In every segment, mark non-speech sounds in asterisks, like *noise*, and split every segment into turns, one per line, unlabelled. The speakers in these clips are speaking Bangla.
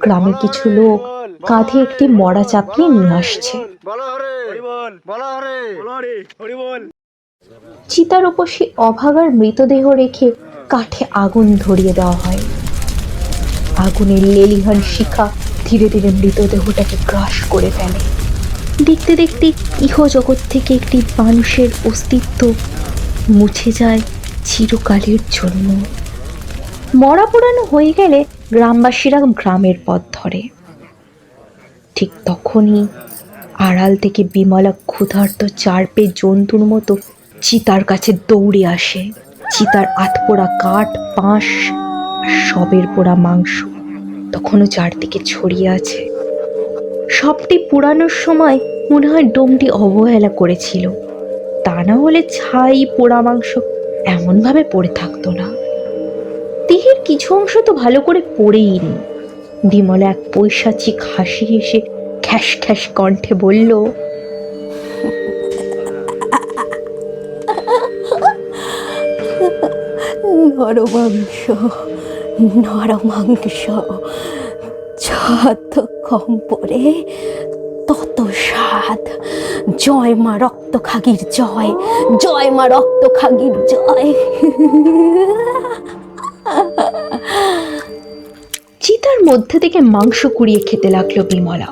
গ্রামের কিছু লোক কাঁধে একটি মরা চাপিয়ে নিয়ে আসছে।
বলো হরে।
বল।
বলো হরে।
বলো রে হরি বল।
চিতার উপর সেই অভাগার মৃতদেহ রেখে কাঠে আগুন ধরিয়ে দেওয়া হয়। আগুনের লেলিহান শিখা ধীরে ধীরে মৃতদেহটাকে গ্রাস করে ফেলে। দেখতে দেখতে ইহজগৎ থেকে একটি মানুষের অস্তিত্ব মুছে যায় চিরকালের জন্য। মরা পোড়ানো হয়ে গেলে গ্রামবাসীরা গ্রামের পথ ধরে। ঠিক তখনই আড়াল থেকে বিমলা ক্ষুধার্ত চারপে জন্তুর মতো চিতার কাছে দৌড়ে আসে। চিতার আতপোড়া কাঠ আর সবের পোড়া মাংস তখনও চারদিকে ছড়িয়ে আছে। সবটি পোড়ানোর সময় মনে হয় ডোমটি অবহেলা করেছিল। তা না হলে ছাই পোড়া মাংস এমনভাবে পড়ে থাকতো না। কিছু অংশ তো ভালো করে পড়েই নি। বিমলা এক পৈশাচিক হাসি হেসে খ্যাস খ্যাস কণ্ঠে বলল,
নরমাংস নরমাংস। যত কম তত স্বাদ। জয় মা রক্ত খাগির জয় জয় মা রক্ত খাগির জয়।
মধ্যে থেকে মাংস কুড়িয়ে খেতে লাগল বিমলা।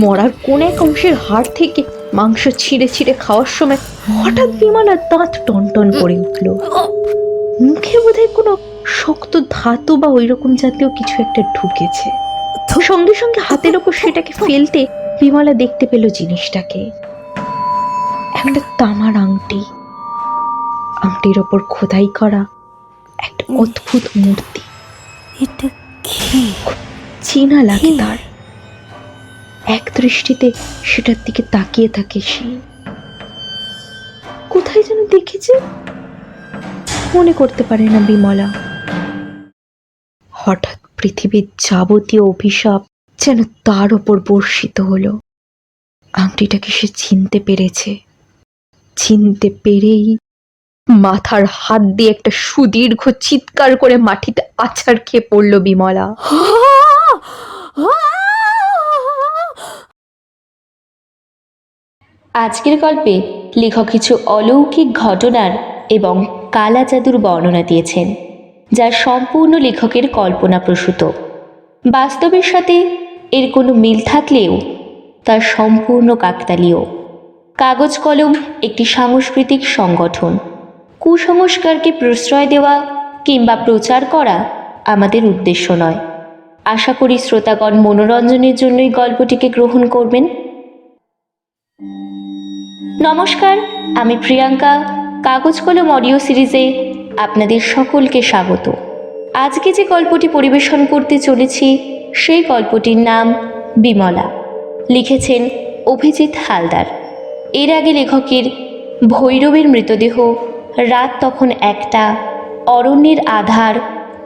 মরার কোন এক অংশের হাড় থেকে মাংস ছিঁড়ে ছিঁড়ে খাওয়ার সময় হঠাৎ বিমলার দাঁত টনটন করে উঠল। মুখে বোধহয় কোনো শক্ত ধাতু বা ওইরকম জাতীয় কিছু একটা ঢুকেছে। সঙ্গে সঙ্গে হাতের ওপর সেটাকে ফেলতে বিমলা দেখতে পেল জিনিসটাকে। একটা তামার আংটি, আংটির ওপর খোদাই করা একটা অদ্ভুত মূর্তি।
এটা কি
চেনা লাগে তার। এক দৃষ্টিতে সেটার দিকে তাকিয়ে থাকে সে। কোথায় যেন দেখেছে? মনে করতে পারে না বিমলা। হঠাৎ পৃথিবীর যাবতীয় অভিশাপ যেন তার ওপর বর্ষিত হলো। আংটিটাকে সে চিনতে পেরেছে। চিনতে পেরেই মাথার হাত দিয়ে একটা সুদীর্ঘ চিৎকার করে মাটিতে আছাড় খেয়ে পড়ল বিমলা।
আজকের গল্পে লেখক কিছু অলৌকিক ঘটনার এবং কালা জাদুর বর্ণনা দিয়েছেন, যা সম্পূর্ণ লেখকের কল্পনা প্রসূত। বাস্তবের সাথে এর কোনো মিল থাকলেও তা সম্পূর্ণ কাকতালীয়। কাগজ কলম একটি সাংস্কৃতিক সংগঠন। কুসংস্কারকে প্রশ্রয় দেওয়া কিংবা প্রচার করা আমাদের উদ্দেশ্য নয়। আশা করি শ্রোতাগণ মনোরঞ্জনের জন্যই গল্পটিকে গ্রহণ করবেন। নমস্কার, আমি প্রিয়াঙ্কা, কাগজ কলম অডিও সিরিজে আপনাদের সকলকে স্বাগত। আজকে যে গল্পটি পরিবেশন করতে চলেছি, সেই গল্পটির নাম বিমলা। লিখেছেন অভিজিৎ হালদার। এর আগে লেখকের ভৈরবের মৃতদেহ রাত তখন একটা। অরণ্যের আধার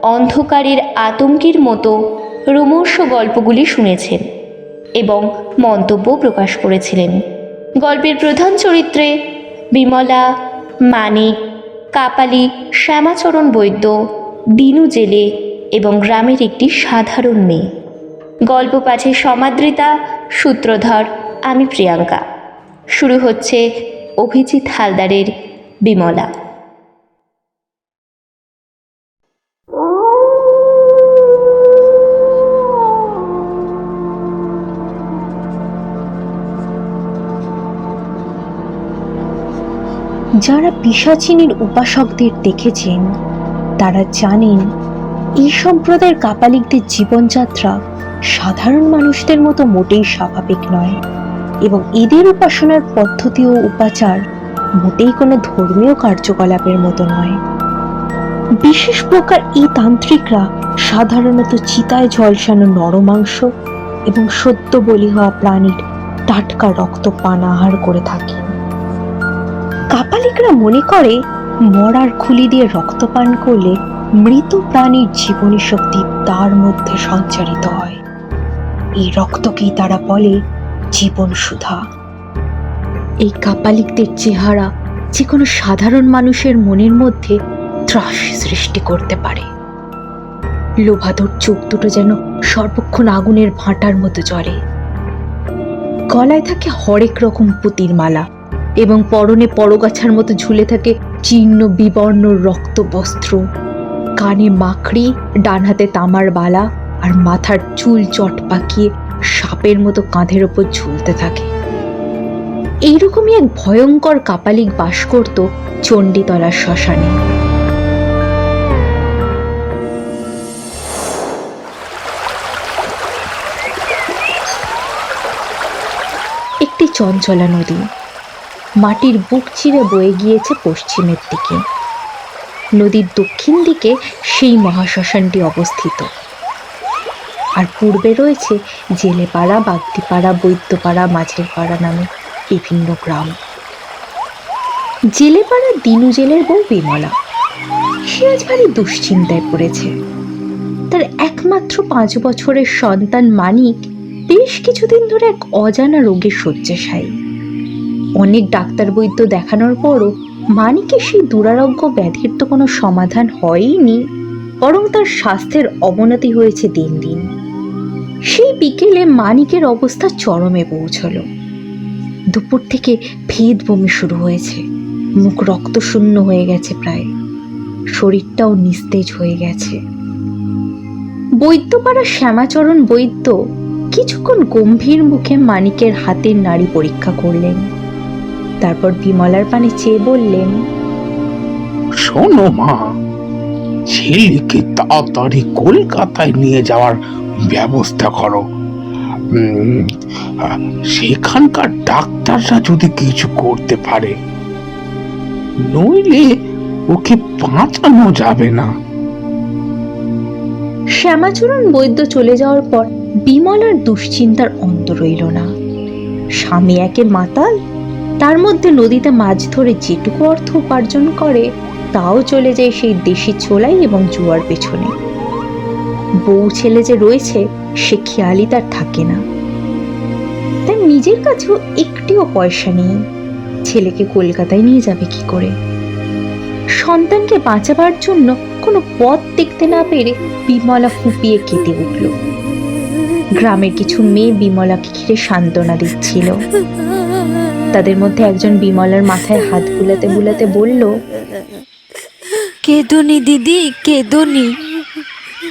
অন্ধকারের আতঙ্কের মতো রোমর্ষ গল্পগুলি শুনেছেন এবং মন্তব্য প্রকাশ করেছিলেন। গল্পের প্রধান চরিত্রে বিমলা, মানিক, কাপালি, শ্যামাচরণ বৈদ্য, দিনু জেলে এবং গ্রামের একটি সাধারণ মেয়ে। গল্প পাঠে সমাদৃতা, সূত্রধর, আমি প্রিয়াঙ্কা। শুরু হচ্ছে অভিজিৎ হালদারের বিমলা।
যারা পিসাচিনীর উপাসকদের দেখেছেন, তারা জানেন, এই সম্প্রদায়ের কাপালিকদের জীবনযাত্রা সাধারণ মানুষদের মতো মোটেই স্বাভাবিক নয় এবং এদের উপাসনার পদ্ধতি ও উপাচার মোটেই কোনো ধর্মীয় কার্যকলাপের মতো নয়। বিশেষ প্রকার এই তান্ত্রিকরা সাধারণত চিতায় ঝলসানো নরমাংস এবং সদ্য বলি হওয়া প্রাণীর টাটকা রক্ত পান আহার করে থাকেন কাপালিকরা মনে করে, মরার খুলি দিয়ে রক্ত পান করলে মৃত প্রাণীর জীবনী শক্তি তার মধ্যে সঞ্চারিত হয়। এই রক্তকেই তারা বলে জীবন সুধা এই কাপালিকদের চেহারা যে কোনো সাধারণ মানুষের মনের মধ্যে ত্রাস সৃষ্টি করতে পারে। লোভাধর চোখ দুটো যেন সর্বক্ষণ আগুনের ভাঁটার মতো জ্বলে। গলায় থাকে হরেক রকম পুতির মালা এবং পরনে পরগাছার মতো ঝুলে থাকে চিহ্ন বিবর্ণ রক্ত বস্ত্র কানে মাকড়ি ডান হাতে তামার বালা আর মাথার চুল চট পাকিয়ে সাপের মতো কাঁধের ওপর ঝুলতে থাকে। এইরকমই এক ভয়ঙ্কর কাপালিক বাস করত চণ্ডীতলার শ্মশানে। একটি চঞ্চলা নদী। মাটির বুক চিরে বয়ে গিয়েছে পশ্চিমের দিকে। নদীর দক্ষিণ দিকে সেই মহাশ্মশানটি অবস্থিত। আর পূর্বে রয়েছে জেলেপাড়া, বাগদিপাড়া, বৈদ্যপাড়া মাঝের পাড়া নামে। বিভিন্ন গ্রাম। জেলেপাড়া দিনু জেলের বউ বিমলা। সে আজ ভারী দুশ্চিন্তায় পড়েছে। তার একমাত্র পাঁচ বছরের সন্তান মানিক বেশ কিছুদিন ধরে এক অজানা রোগে শয্যাশায়ী। অনেক ডাক্তার বৈদ্য দেখানোর পরও মানিকের সেই দুরারোগ্য ব্যাধির তো কোনো সমাধান হয়নি বরং তার স্বাস্থ্যের অবনতি হয়েছে দিন দিন। সেই বিকেলে মানিকের অবস্থা চরমে পৌঁছলো। দুপুর থেকে ভেদ বমি শুরু হয়েছে। মুখ রক্তশূন্য হয়ে গেছে প্রায়। শরীরটাও নিস্তেজ হয়ে গেছে। বৈদ্যপাড়া শ্যামাচরণ বৈদ্য কিছুক্ষণ গম্ভীর মুখে মানিকের হাতের নাড়ি পরীক্ষা করলেন। তারপর বিমলার পানে চেয়ে বললেন,
শোনো মা, ছেলেকে তাড়াতাড়ি কলকাতায় নিয়ে যাওয়ার ব্যবস্থা করো। সেখানকার ডাক্তাররা যদি কিছু করতে পারে, নইলে ওকে বাঁচানো যাবে না।
শ্যামাচরণ বৈদ্য চলে যাওয়ার পর বিমলার দুশ্চিন্তার অন্ত রইল না। স্বামী একে মাতাল, তার মধ্যে নদীতে মাছ ধরে যেটুকু অর্থ উপার্জন করে, তাও চলে যায় সেই দেশি ছোলাই এবং জুয়ার পেছনে। বউ ছেলে যে রয়েছে সে খেয়ালই তার থাকে না। তার নিজের কাছেও একটিও পয়সা নেই। ছেলেকে কলকাতায় নিয়ে যাবে কি করে? সন্তানকে বাঁচাবার জন্য কোনো পথ দেখতে না পেরে বিমলা ফুপিয়ে কেঁদে উঠল। গ্রামের কিছু মেয়ে বিমলাকে ঘিরে সান্ত্বনা দিচ্ছিল। তাদের মধ্যে একজন বিমলার মাথায় হাত বুলাতে বুলাতে বলল
কেদনি দিদি কেদনি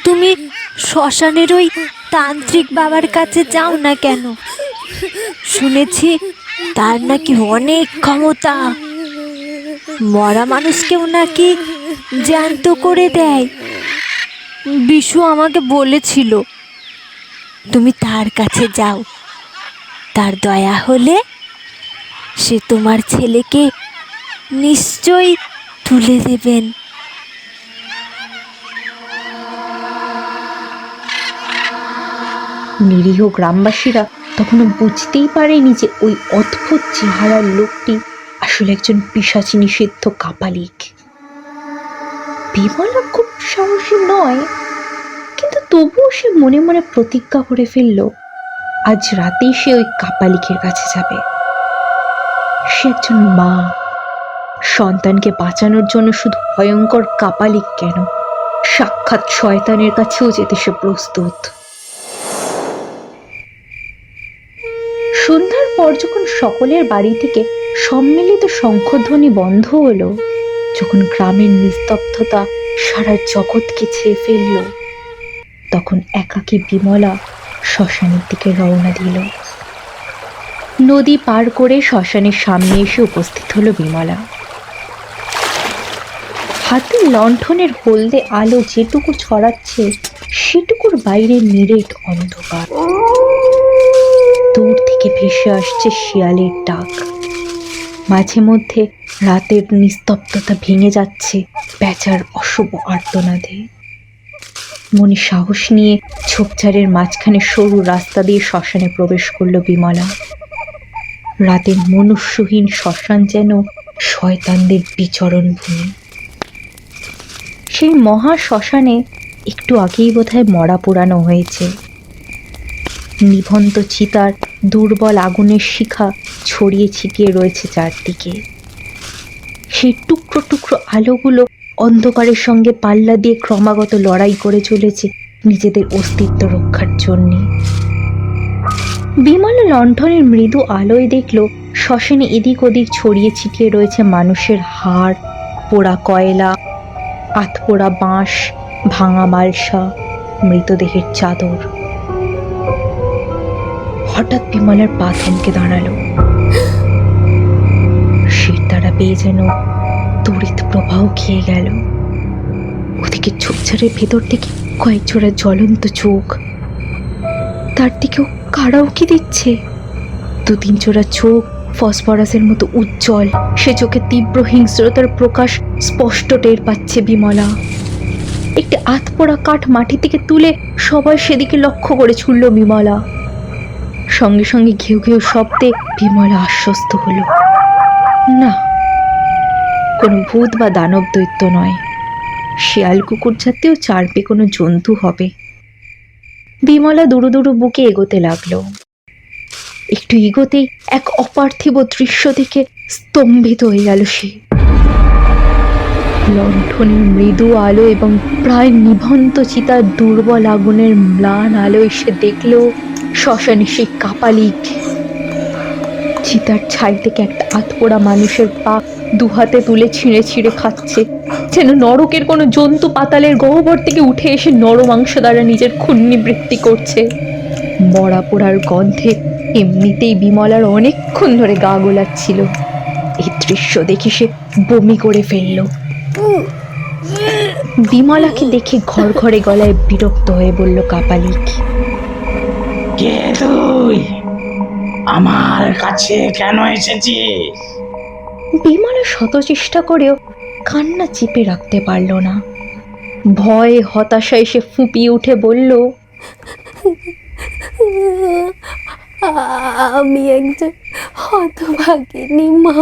তুমি শ্মশানের ওই তান্ত্রিক বাবার কাছে যাও না কেন? শুনেছি তার নাকি অনেক ক্ষমতা। মরা মানুষকেও নাকি জ্যান্ত করে দেয়। বিশু আমাকে বলেছিল, তুমি তার কাছে যাও। তার দয়া হলে সে তোমার ছেলেকে নিশ্চয়ই তুলে দেবেন।
নিরীহ গ্রামবাসীরা তখনও বুঝতেই পারেনি যে ওই অদ্ভুত চেহারার লোকটি আসলে একজন পিসাচি নিষিদ্ধ কাপালিক। বিমলা খুব সাহসী নয়, কিন্তু তবুও সে মনে মনে প্রতিজ্ঞা করে ফেলল, আজ রাতেই সে ওই কাপালিকের কাছে যাবে। সে একজন মা, সন্তানকে বাঁচানোর জন্য শুধু ভয়ঙ্কর কাপালিক কেন? সাক্ষাৎ শয়তানের কাছেও যেতে সে প্রস্তুত। সকলের বাড়ি থেকে সম্মিলিত শঙ্খধ্বনি বন্ধ হলো। যখন গ্রামের নিস্তব্ধতা সারা জগৎকে ছেয়ে ফেলল, তখন একাকী বিমলা শ্মশানের দিকে রওনা দিল। নদী পার করে শ্মশানের সামনে এসে উপস্থিত হলো বিমলা। হাতে লণ্ঠনের হলদে আলো যেটুকু ছড়াচ্ছে, সেটুকুর বাইরে নিরেট অন্ধকার। থেকে ভেসে আসছে শিয়ালের ডাক। মাঝে মধ্যে রাতের নিস্তব্ধতা ভেঙে যাচ্ছে প্যাঁচার অশুভ আর্তনাদে। মনে সাহস নিয়ে ঝোপঝাড়ের মাঝখানে সরু রাস্তা দিয়ে শ্মশানে প্রবেশ করল বিমলা। রাতের মনুষ্যহীন শ্মশান যেন শয়তানদের বিচরণ ভূমি। সেই মহা শ্মশানে একটু আগেই বোধহয় মরা পোড়ানো হয়েছে। নিভন্ত চিতার দুর্বল আগুনের শিখা ছড়িয়ে ছিটিয়ে রয়েছে চারদিকে। সেই টুকরো টুকরো আলোগুলো অন্ধকারের সঙ্গে পাল্লা দিয়ে ক্রমাগত লড়াই করে চলেছে নিজেদের অস্তিত্ব রক্ষার জন্যে। বিমল লণ্ঠনের মৃদু আলোয় দেখল, শ্মশানে এদিক ওদিক ছড়িয়ে ছিটিয়ে রয়েছে মানুষের হাড়, পোড়া কয়লা আতপোড়া বাঁশ, ভাঙা মালসা মৃতদেহের চাদর। হঠাৎ বিমলার পা থমকে দাঁড়াল। শির দ্বারা পেয়ে যেন তড়িৎ প্রবাহ খেয়ে গেল। ওদিকে ঝোপঝাড়ের ভেতর থেকে কয়েক জোড়া জ্বলন্ত চোখ। তার দিকেও কারাও কি দিচ্ছে দু তিন জোড়া চোখ ফসফরাসের মতো উজ্জ্বল, সে চোখে তীব্র হিংস্রতার প্রকাশ স্পষ্ট টের পাচ্ছে বিমলা। একটি আতপোড়া কাঠ মাটি থেকে তুলে সবাই সেদিকে লক্ষ্য করে ছুড়ল বিমলা। সঙ্গে সঙ্গে ঘেউ ঘেউ শব্দে বিমলা আশ্বস্ত হল। না, কোনো ভূত বা দানব দৈত্য নয়। শিয়াল কুকুর জাতীয় চারপে কোনো জন্তু হবে। বিমলা দুরু দুরু বুকে এগোতে লাগল। একটু এগোতেই এক অপার্থিব দৃশ্য দেখে স্তম্ভিত হয়ে গেল সে। লণ্ঠনের মৃদু আলো এবং প্রায় নিভন্ত চিতার দুর্বল আগুনের ম্লান আলো এসে দেখল শ্মশানে সেই কাপালিক। চিতার ছাই থেকে একটা আতপোড়া মানুষের পা দুহাতে তুলে ছিঁড়ে ছিঁড়ে খাচ্ছে, যেন নরকের কোনো জন্তু পাতালের গহ্বর থেকে উঠে এসে নরমাংস দ্বারা নিজের ক্ষুণ্ণিবৃত্তি করছে। মরা পোড়ার গন্ধে এমনিতেই বিমলার অনেকক্ষণ ধরে গা গোলাচ্ছিল। এই দৃশ্য দেখে সে বমি করে ফেলল। বিমলাকে দেখে ঘর ঘরে গলায় বিরক্ত হয়ে বলল, কাপালিক
কে তুই? আমার কাছে কেন এসেছিস?
বিমলা শত চেষ্টা করেও কান্না চেপে রাখতে পারল না। ভয় হতাশায় সে ফুপিয়ে উঠে বলল
আমি একজন হতভাগিনী মা।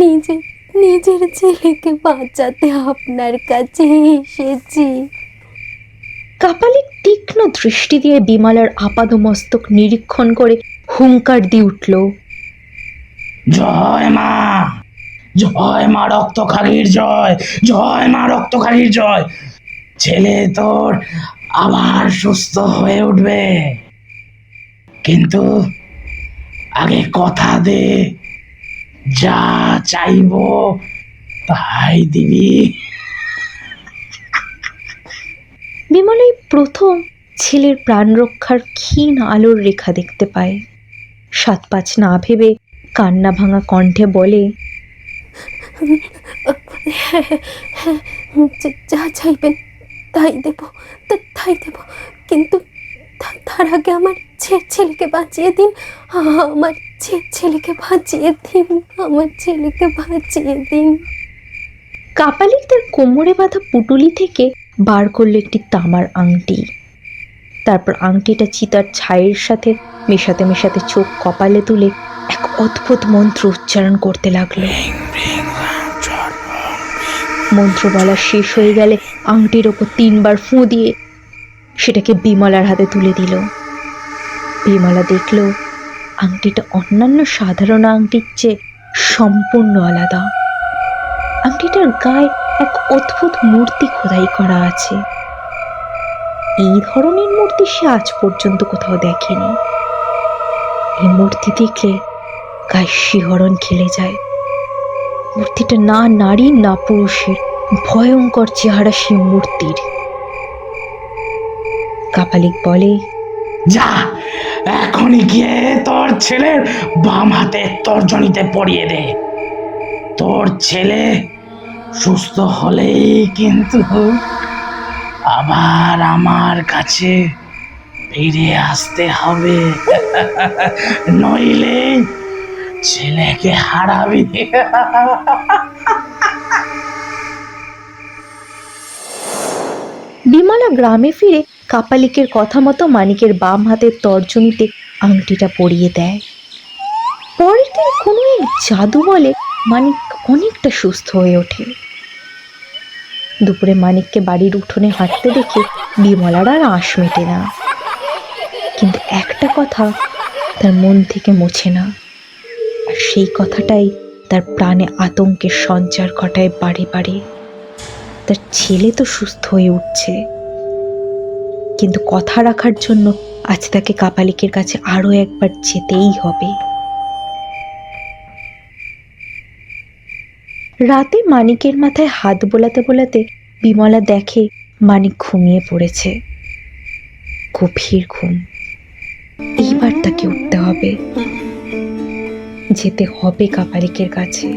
নিজে নিজের ছেলেকে বাঁচাতে আপনার কাছে এসেছি।
কাপালিক তীক্ষ্ণ দৃষ্টি দিয়ে বিমলার আপাদমস্তক নিরীক্ষণ করে হুঙ্কার দিয়ে উঠল,
জয় মা! জয় মা রক্তখাগির জয়! জয় মা রক্তখাগির জয়! ছেলে তোর আবার সুস্থ হয়ে উঠবে। কিন্তু আগে কথা দে, যা চাইব তাই দিবি।
বিমলাই প্রথম ছেলের প্রাণ রক্ষার ক্ষীণ আলোর রেখা দেখতে পায়। সাত পাঁচ না ভেবে কান্না ভাঙা কণ্ঠে বলে
যা- যা চাইবেন তাই দেব তাই দেব। কিন্তু তার আগে আমার ছেলেকে বাঁচিয়ে দিন আমার ছেলেকে বাঁচিয়ে দিন আমার ছেলেকে বাঁচিয়ে দিন।
কাপালিক তার কোমরে বাঁধা পুটুলি থেকে বার করল একটি তামার আংটি। তারপর আংটিটা চিতার ছাইয়ের সাথে মেশাতে মেশাতে চোখ কপালে তুলে এক অদ্ভুত মন্ত্র উচ্চারণ করতে লাগল। মন্ত্র বলা শেষ হয়ে গেলে আংটির ওপর তিনবার ফুঁ দিয়ে সেটাকে বিমলার হাতে তুলে দিল। বিমলা দেখল আংটিটা অন্যান্য সাধারণ আংটির চেয়ে সম্পূর্ণ আলাদা। আংটিটার গায়ে এক অদ্ভুত মূর্তি খোদাই করা আছে। এই ধরনের মূর্তি সে আজ পর্যন্ত কোথাও দেখেনি। এই মূর্তি দেখলে গায়ে শিহরণ খেলে যায়। মূর্তিটা না নারী, না পুরুষের ভয়ঙ্কর চেহারা সেই মূর্তির। কাপালিক বলে,
যা, এখনই গিয়ে তোর ছেলের বাম হাতে তর্জনীতে পড়িয়ে দে। তোর ছেলে সুস্থ হলেই কিন্তু আবার আমার কাছে ফিরে আসতে হবে। *laughs* নইলে ছেলেকে হারাবি।
বিমলা গ্রামে ফিরে কাপালিকের কথা মতো মানিকের বাম হাতের তর্জনীতে আংটিটা পরিয়ে দেয়। পরের দিন কোনো এক জাদু বলে মানিক অনেকটা সুস্থ হয়ে ওঠে। দুপুরে মানিককে বাড়ির উঠোনে হাঁটতে দেখে বিমলার আর আঁশ মেটে না। কিন্তু একটা কথা তার মন থেকে মোছে না। আর সেই কথাটাই তার প্রাণে আতঙ্কের সঞ্চার ঘটায় বাড়ি বাড়ি তার ছেলে তো সুস্থ হয়ে উঠছে। কিন্তু কথা রাখার জন্য আজ তাকে কাপালিকের কাছে আরও একবার যেতেই হবে। রাতে মানিকের মাথায় হাত বোলাতে বোলাতে বিমলা দেখে মানিক ঘুমিয়ে পড়েছে। গভীর ঘুম। এইবার তাকে উঠতে হবে। যেতে হবে কাপালিকের কাছে।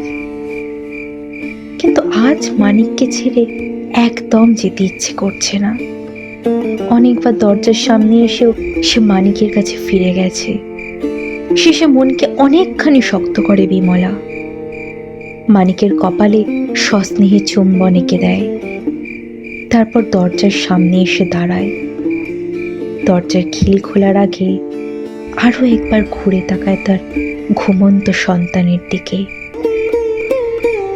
কিন্তু আজ মানিককে ছেড়ে একদম যেতে ইচ্ছে করছে না। অনেকবার দরজার সামনে এসেও সে মানিকের কাছে ফিরে গেছে। শেষে মনকে অনেকখানি শক্ত করে বিমলা। মানিকের কপালে সস্নেহে চুম্বন এঁকে দেয়। তারপর দরজার সামনে এসে দাঁড়ায়। দরজার খিলি খোলার আগে আরও একবার ঘুরে তাকায় তার ঘুমন্ত সন্তানের দিকে।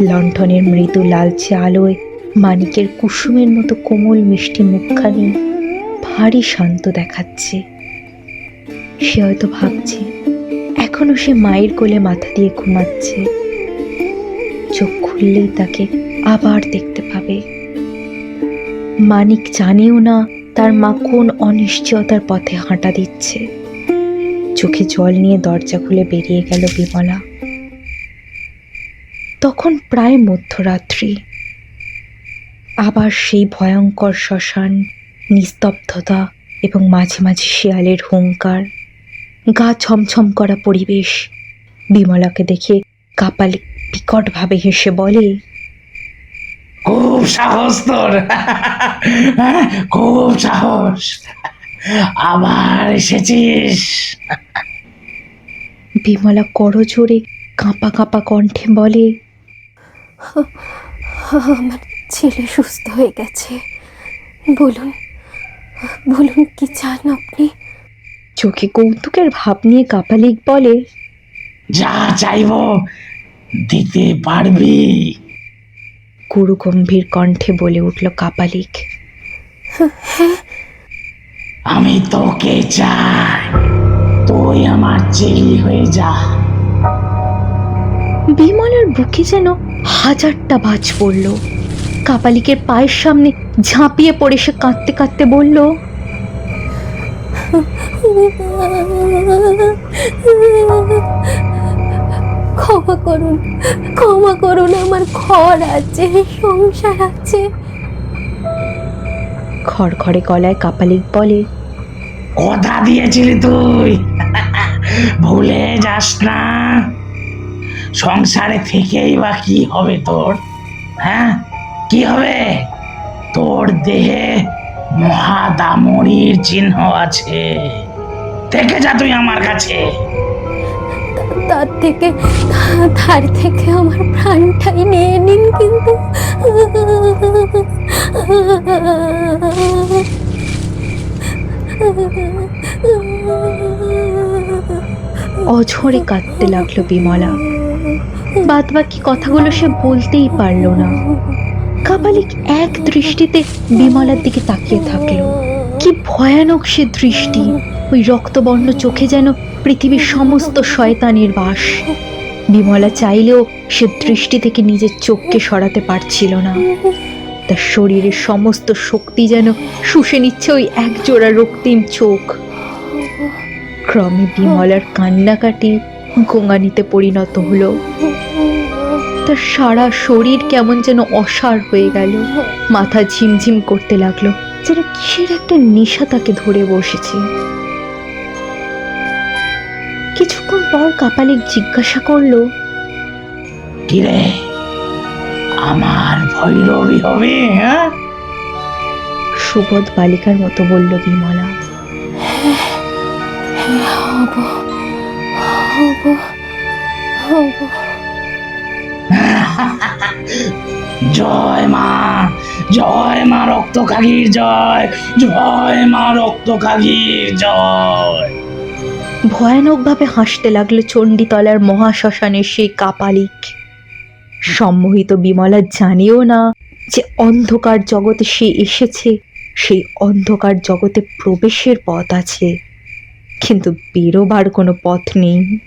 লণ্ঠনের মৃদু লালচে আলোয় মানিকের কুসুমের মতো কোমল মিষ্টি মুখখানি ভারী শান্ত দেখাচ্ছে। সে হয়তো ভাবছে, এখনও সে মায়ের কোলে মাথা দিয়ে ঘুমাচ্ছে। চোখ খুললেই তাকে আবার দেখতে পাবে। মানিক জানেও না তার মা কোন অনিশ্চয়তার পথে হাঁটা দিচ্ছে। চোখে জল নিয়ে দরজা খুলে বেরিয়ে গেল বিমলা। তখন প্রায় মধ্যরাত্রি। আবার সেই ভয়ঙ্কর শ্মশান, নিস্তব্ধতা এবং মাঝে মাঝে শিয়ালের হুঙ্কার। গা ছমছম করা পরিবেশ। বিমলাকে দেখে কাপালি বিকটভাবে হেসে বলে
খুব সাহস তোর। খুব সাহস। আবার এসেছিস।
বিমলা করজোরে কাঁপা কাঁপা কণ্ঠে বলে
আমার ছেলে সুস্থ হয়ে গেছে। বলুন বলুন কি চান আপনি?
চোখে কৌতুকের ভাব নিয়ে কাপালিক বলে
যা চাইব দিতে পারবি।
গুরু গম্ভীর কণ্ঠে বলে উঠল কাপালিক।
আমি তোকে চাই। তুই আমার চেলি হয়ে যা।
বিমলের বুকে যেন হাজারটা বাজ পড়ল। কাপালিকের পায়ের সামনে ঝাঁপিয়ে পড়ে সে কাঁদতে কাঁদতে বলল
ক্ষমা করুন ক্ষমা করুন আমার ঘর আছে সংসার আছে।
খড়খড়ে গলায় কাপালিক বলে
কথা দিয়েছিলি তুই? ভুলে যাস না। সংসারে থেকেই বা কি হবে তোর? হ্যাঁ? কি হবে? তোর দেহে মহাদামরির চিহ্ন আছে। থেকে যা তুই আমার কাছে।
তার থেকে তার থেকে আমার প্রাণটাই নিয়ে নিন কিন্তু।
অঝরে কাঁদতে লাগল বিমলা। বাদ বাকি কথাগুলো সে বলতেই পারল না। কাপালিক এক দৃষ্টিতে বিমলার দিকে তাকিয়ে থাকল। কি ভয়ানক সে দৃষ্টি। ওই রক্তবর্ণ চোখে যেন পৃথিবীর সমস্ত শয়তানের বাস। বিমলা চাইলেও সে দৃষ্টি থেকে নিজের চোখকে সরাতে পারছিল না। তার শরীরের সমস্ত শক্তি যেন শুষে নিচ্ছে ওই একজোড়া রক্তিম চোখ। ক্রমে বিমলার কান্নাকাটি গোঙানিতে পরিণত হলো। তার সারা শরীর কেমন যেন অসার হয়ে গেল। মাথা ঝিমঝিম করতে লাগল। যেন কিসের একটা নেশা তাকে ধরে বসেছে। কিছুক্ষণ পর কাপালিক জিজ্ঞাসা করল
কিরে? আমার ভৈরবী হবে হ্যাঁ?
সুবোধ বালিকার মতো বলল বিমলা
হব হব হব
জয় মা জয় মা রক্তকাগির জয় জয় মা রক্তকাগির জয়।
ভয়ানকভাবে হাসতে লাগল চণ্ডীতলার মহাশ্মশানের সেই কাপালিক। সম্মোহিত বিমলা জানেও না যে অন্ধকার জগতে সে এসেছে, সেই অন্ধকার জগতে প্রবেশের পথ আছে, কিন্তু বেরোবার কোনো পথ নেই।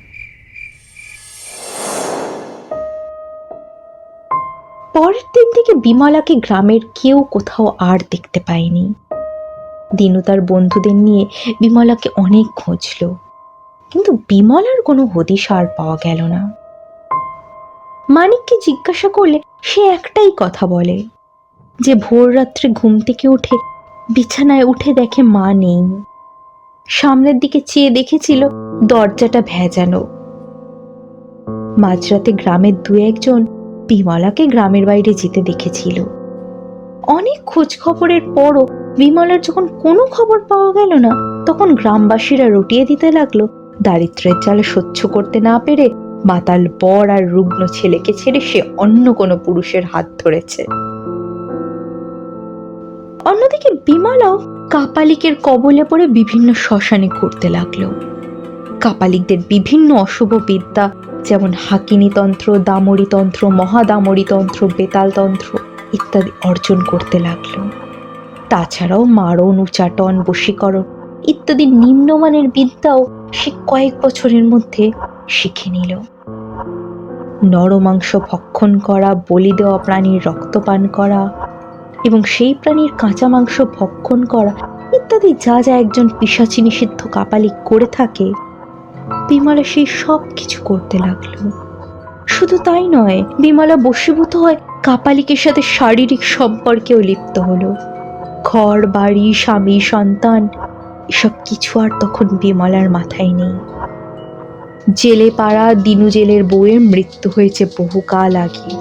পরের দিন থেকে বিমলাকে গ্রামের কেউ কোথাও আর দেখতে পায়নি। দিনু তার বন্ধুদের নিয়ে বিমলাকে অনেক খুঁজলো। কিন্তু বিমলার কোনো হদিশ আর পাওয়া গেল না। মানিককে জিজ্ঞাসা করলে সে একটাই কথা বলে, যে ভোর রাত্রে ঘুম থেকে উঠে বিছানায় উঠে দেখে মা নেই। সামনের দিকে চেয়ে দেখেছিল দরজাটা ভেজানো। মাঝরাতে গ্রামের দু একজন বিমলাকে গ্রামের বাইরে যেতে দেখেছিল। অনেক খোঁজ খবরের পরও বিমলার যখন কোনো খবর পাওয়া গেল না, তখন গ্রামবাসীরা রটিয়ে দিতে লাগল দারিদ্রের জ্বালা সহ্য করতে না পেরে মাতাল বর আর রুগ্ন ছেলেকে ছেড়ে সে অন্য কোনো পুরুষের হাত ধরেছে। অন্যদিকে বিমলাও কাপালিকের কবলে পড়ে বিভিন্ন শ্মশানে ঘুরতে লাগল। কাপালিকদের বিভিন্ন অশুভ বিদ্যা, যেমন হাকিনীতন্ত্র, দামরিতন্ত্র, মহাদামরিতন্ত্র, বেতালতন্ত্র ইত্যাদি অর্জন করতে লাগল। তাছাড়াও মারণ, উচাটন, বশীকরণ ইত্যাদি নিম্নমানের বিদ্যাও সে কয়েক বছরের মধ্যে শিখে নিল। নরমাংস ভক্ষণ করা, বলি দেওয়া, প্রাণীর রক্তপান করা এবং সেই প্রাণীর কাঁচা মাংস ভক্ষণ করা ইত্যাদি যা যা একজন পিসাচি নিষিদ্ধ কাপালিক করে থাকে, বিমলা সেই সব কিছু করতে লাগল। শুধু তাই নয়, বিমলা বশীভূত হয় কাপালিকের সাথে শারীরিক সম্পর্কেও লিপ্ত হলো। ঘর, বাড়ি, স্বামী, সন্তান এসব কিছু আর তখন বিমলার মাথায় নেই। জেলে পাড়া দিনু জেলের বউয়ের মৃত্যু হয়েছে বহুকাল আগে।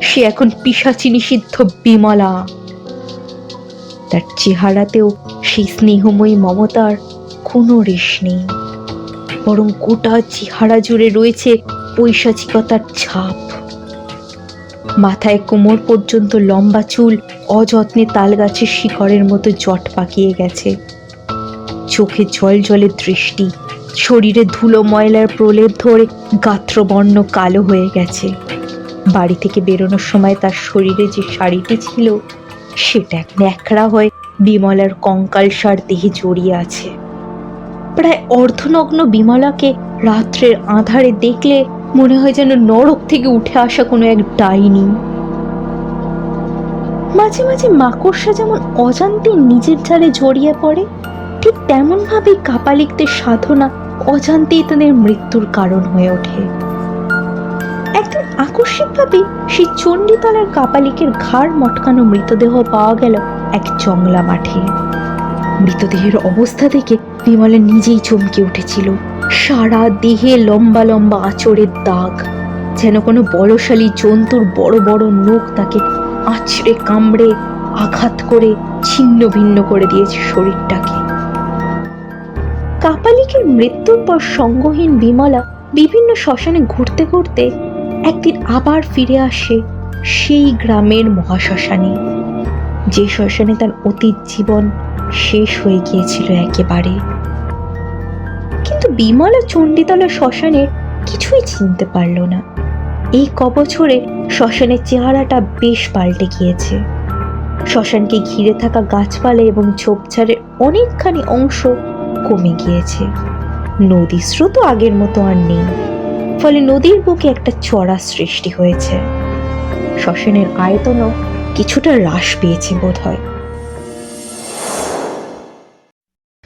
সে এখন পিসাচি নিষিদ্ধ বিমলা। তার চেহারাতেও সেই স্নেহময়ী মমতার কোনো রেশ নেই। বরং গোটা চেহারা জুড়ে রয়েছে পৈশাচিকতার ছাপ। মাথায় কোমর পর্যন্ত লম্বা চুল, অযত্নে তালগাছের শিকড়ের মতো জট পাকিয়ে গেছে। চোখে জল জলের দৃষ্টি শরীরে ধুলো ময়লার প্রলেপ ধরে গাত্রবর্ণ কালো হয়ে গেছে। বাড়ি থেকে বেরোনোর সময় তার শরীরে যে শাড়িটি ছিল, সেটা ন্যাকড়া হয়ে বিমলার কঙ্কালসার দেহে জড়িয়ে আছে। প্রায় অর্ধনগ্ন বিমলাকে রাত্রের আধারে দেখলে মনে হয় যেন নরক থেকে উঠে আসা কোনো এক ডাইনি। মাঝে মাঝে মাকড়সা যেমন অজান্তে নিজের জালে জড়িয়ে পড়ে ঠিক তেমন ভাবে কাপালিকদের সাধনা অজান্তেই তাদের মৃত্যুর কারণ হয়ে ওঠে। একদিন আকস্মিকভাবে সেই চণ্ডীতলার কাপালিকের ঘাড় মটকানো মৃতদেহ পাওয়া গেল এক জংলা মাঠে। মৃতদেহের অবস্থা দেখে নিজেই চমকে উঠেছিল। সারা দেহে লম্বা লম্বা আঁচড়ের দাগ, যেন কোনো বলশালী জন্তুর বড় বড় নখ তাকে আছড়ে কামড়ে আঘাত করে ছিন্ন ভিন্ন করে দিয়েছে শরীরটাকে। কাপালিকের মৃত্যুর পর সঙ্গহীন বিমলা বিভিন্ন শ্মশানে ঘুরতে ঘুরতে একদিন আবার ফিরে আসে সেই গ্রামের মহাশ্মশানে। যে শ্মশানে তার অতীত জীবন শেষ হয়ে গিয়েছিল একেবারে। কিন্তু বিমলা চণ্ডীতলা শ্মশানে কিছুই চিনতে পারল না। এই কবছরে শ্মশানের চেহারাটা বেশ পাল্টে গিয়েছে। শ্মশানকে ঘিরে থাকা গাছপালা এবং ঝোপঝাড়ের অনেকখানি অংশ কমে গিয়েছে। নদী স্রোত আগের মতো আর নেই। ফলে নদীর বুকে একটা চড়া সৃষ্টি হয়েছে। শ্মশানের আয়তনও কিছুটা হ্রাস পেয়েছে বোধ হয়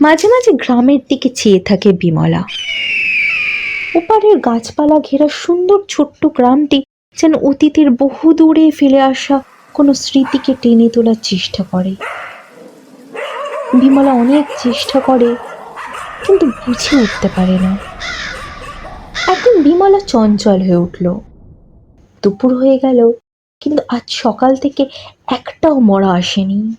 মাঝে মাঝে গ্রামের দিকে চেয়ে থাকে বিমলা। ওপারের গাছপালা ঘেরা সুন্দর ছোট্ট গ্রামটি যেন অতীতের বহু দূরে ফেলে আসা কোনো স্মৃতিকে টেনে তোলার চেষ্টা করে। বিমলা অনেক চেষ্টা করে কিন্তু বুঝে উঠতে পারে না। একদিন বিমলা চঞ্চল হয়ে উঠল। দুপুর হয়ে গেল, কিন্তু আজ সকাল থেকে একটাও মরা আসেনি।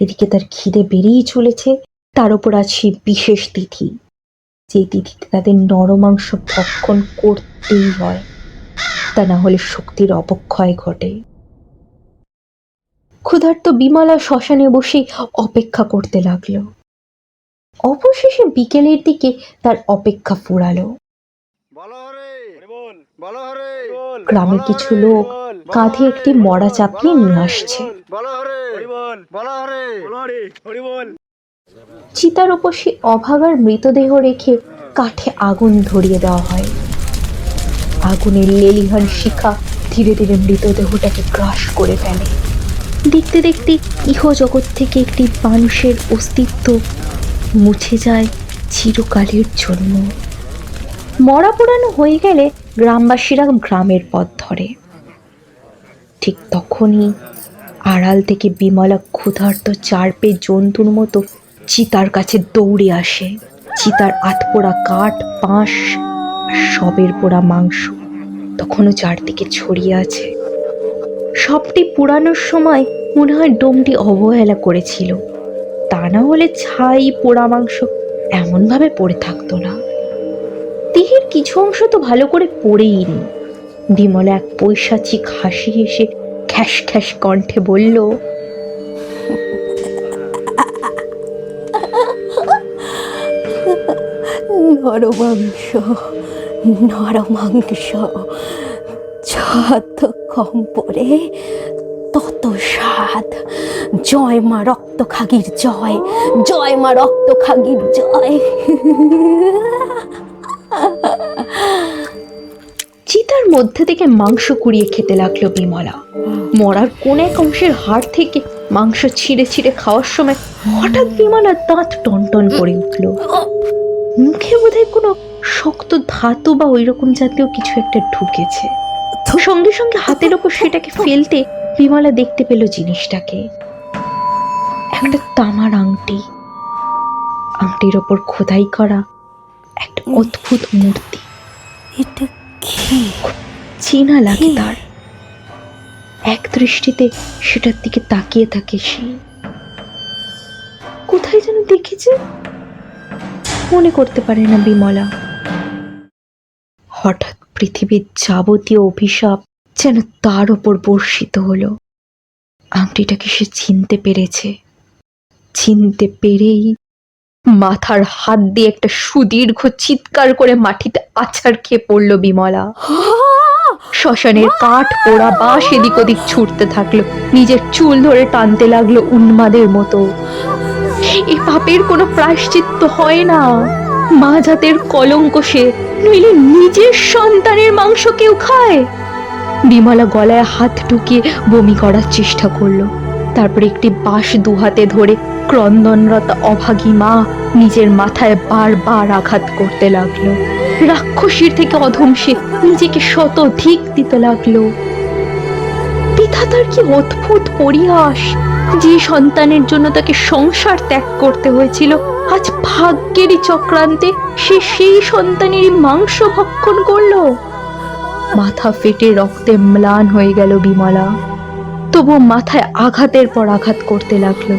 এদিকে তার খিদে বেড়েই চলেছে, তার উপর সেই বিশেষ তিথি, যে তিথিতে তাদের নরমাংস ভক্ষণ করতেই হয়। তা না হলে শক্তির অবক্ষয় ঘটে। ক্ষুধার্ত বিমলা শ্মশানে বসে অপেক্ষা করতে লাগল। অবশেষে বিকেলের দিকে তার অপেক্ষা ফুরালো। গ্রামের কিছু লোক কাঁধে একটি মরা চাপিয়ে নিয়ে আসছে। চিতার উপর সে অভাগার মৃতদেহ রেখে কাঠে আগুন ধরিয়ে দেওয়া হয়। আগুনের লেলিহান শিখা ধীরে ধীরে মৃতদেহটাকে গ্রাস করে ফেলে। দেখতে দেখতে ইহজগৎ থেকে একটি মানুষের অস্তিত্ব মুছে যায় চিরকালের জন্য। মরা পোড়ানো হয়ে গেলে গ্রামবাসীরা গ্রামের পথ ধরে। ঠিক তখনই আড়াল থেকে বিমলা ক্ষুধার্ত চার পে জন্তুর মতো চিতার কাছে দৌড়ে আসে। চিতার আতপোড়া কাঠ, বাঁশ আর সবের পোড়া মাংস তখনও চারদিকে ছড়িয়ে আছে। সবটি পুরানোর সময় মনে হয় ডোমটি অবহেলা করেছিল। তা না হলে ছাই, পোড়া মাংস এমনভাবে পড়ে থাকতো না। দেহের কিছু অংশ তো ভালো করে পড়েই নি। বিমলা এক পৈশাচিক হাসি হেসে খ্যাস খ্যাস কণ্ঠে বলল,
নরমাংস নরমাংস, যত কম পড়ে তত স্বাদ। জয় মা রক্ত খাগির জয় জয় মা রক্ত খাগির জয়।
চিতার মধ্যে থেকে মাংস কুড়িয়ে খেতে লাগল বিমলা। মরার কোন এক অংশের হাড় থেকে মাংস ছিঁড়ে ছিঁড়ে খাওয়ার সময় হঠাৎ বিমলার দাঁত টনটন করে উঠল। মুখে বোধহয় কোনো শক্ত ধাতু বা ওইরকম জাতীয় কিছু একটা ঢুকেছে। সঙ্গে সঙ্গে হাতের ওপর সেটাকে ফেলতে বিমলা দেখতে পেল জিনিসটাকে। একটা তামার আংটি আংটির ওপর খোদাই করা একটা অদ্ভুত মূর্তি।
এটা কি?
চেনা লাগে তার। এক দৃষ্টিতে সেটার দিকে তাকিয়ে থাকে সে। কোথায় যেন দেখেছে? মনে করতে পারে না বিমলা। হঠাৎ পৃথিবীর যাবতীয় অভিশাপ যেন তার ওপর বর্ষিত হলো। আংটিটাকে সে চিনতে পেরেছে। চিনতে পেরেই মাথার হাত দিয়ে একটা সুদীর্ঘ চিৎকার করে মাটিতে আছাড় খেয়ে পড়ল বিমলা। শ্মশানের কাঠ পোড়া বাঁশ এদিক ওদিক ছুটতে থাকল। নিজের চুল ধরে টানতে লাগল উন্মাদের মতো। এই পাপের কোনো প্রায়শ্চিত্ত হয় না। মা জাতের কলঙ্ক সে নইলে নিজের সন্তানের মাংস কেউ খায়? বিমলা গলায় হাত ঢুকিয়ে বমি করার চেষ্টা করল। তারপর একটি বাঁশ দু হাতে ধরে ক্রন্দনরত অভাগী মা নিজের মাথায় বারবার আঘাত করতে লাগল। রাক্ষসীর থেকে অধম সে নিজেকে শতধিক দিতে লাগল। বিধাতার কি অদ্ভুত পরিহাস! যে সন্তানের জন্য তাকে সংসার ত্যাগ করতে হয়েছিল আজ ভাগ্যেরই চক্রান্তে সে সেই সন্তানেরই মাংস ভক্ষণ করল। মাথা ফেটে রক্তে ম্লান হয়ে গেল বিমলা। তবু মাথায় আঘাতের পর আঘাত করতে লাগল।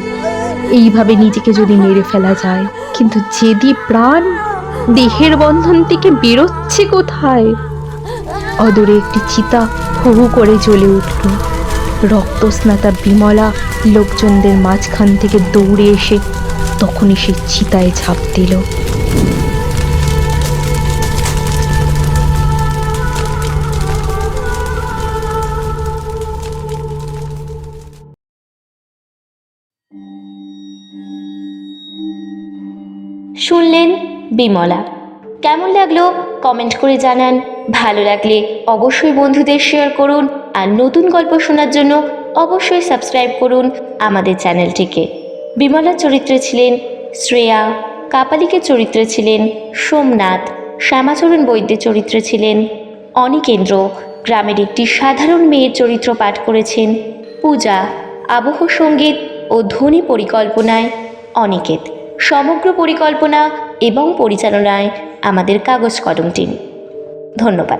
এইভাবে নিজেকে যদি মেরে ফেলা যায়, কিন্তু যেদি প্রাণ দেহের বন্ধন থেকে বেরোচ্ছে কোথায়? অদূরে একটি চিতা হু হু করে জ্বলে উঠল। রক্তস্নাতা বিমলা লোকজনদের মাঝখান থেকে দৌড়ে এসে তখনই সে চিতায় ঝাঁপ দিল।
শুনলেন বিমলা। কেমন লাগল কমেন্ট করে জানান। ভালো লাগলে অবশ্যই বন্ধুদের শেয়ার করুন আর নতুন গল্প শোনার জন্য অবশ্যই সাবস্ক্রাইব করুন আমাদের চ্যানেলটিকে। বিমলার চরিত্রে ছিলেন শ্রেয়া কাপালিকের চরিত্রে ছিলেন সোমনাথ, শ্যামাচরণ বৈদ্যের চরিত্রে ছিলেন অনিকেন্দ্র। গ্রামের একটি সাধারণ মেয়ের চরিত্র পাঠ করেছেন পূজা, আবহ সংগীত ও ধ্বনি পরিকল্পনায় অনিকেত। সমগ্র পরিকল্পনা এবং পরিচালনায় আমাদের কাগজ কলম টিম ধন্যবাদ।